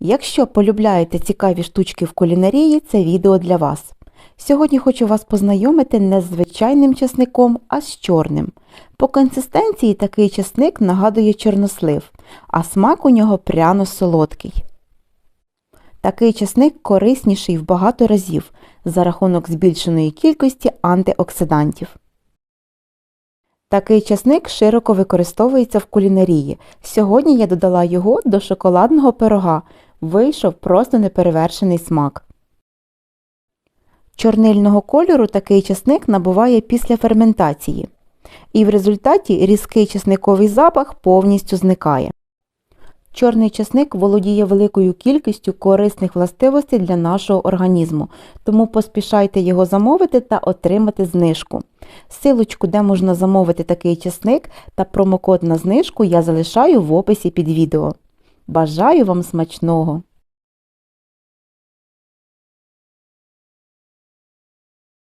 Якщо полюбляєте цікаві штучки в кулінарії, це відео для вас. Сьогодні хочу вас познайомити не з звичайним часником, а з чорним. По консистенції такий часник нагадує чорнослив, а смак у нього пряно-солодкий. Такий часник корисніший в багато разів за рахунок збільшеної кількості антиоксидантів. Такий часник широко використовується в кулінарії. Сьогодні я додала його до шоколадного пирога. Вийшов просто неперевершений смак. Чорнильного кольору такий часник набуває після ферментації. І в результаті різкий часниковий запах повністю зникає. Чорний часник володіє великою кількістю корисних властивостей для нашого організму, тому поспішайте його замовити та отримати знижку. Силочку, де можна замовити такий часник та промокод на знижку я залишаю в описі під відео. Бажаю вам смачного!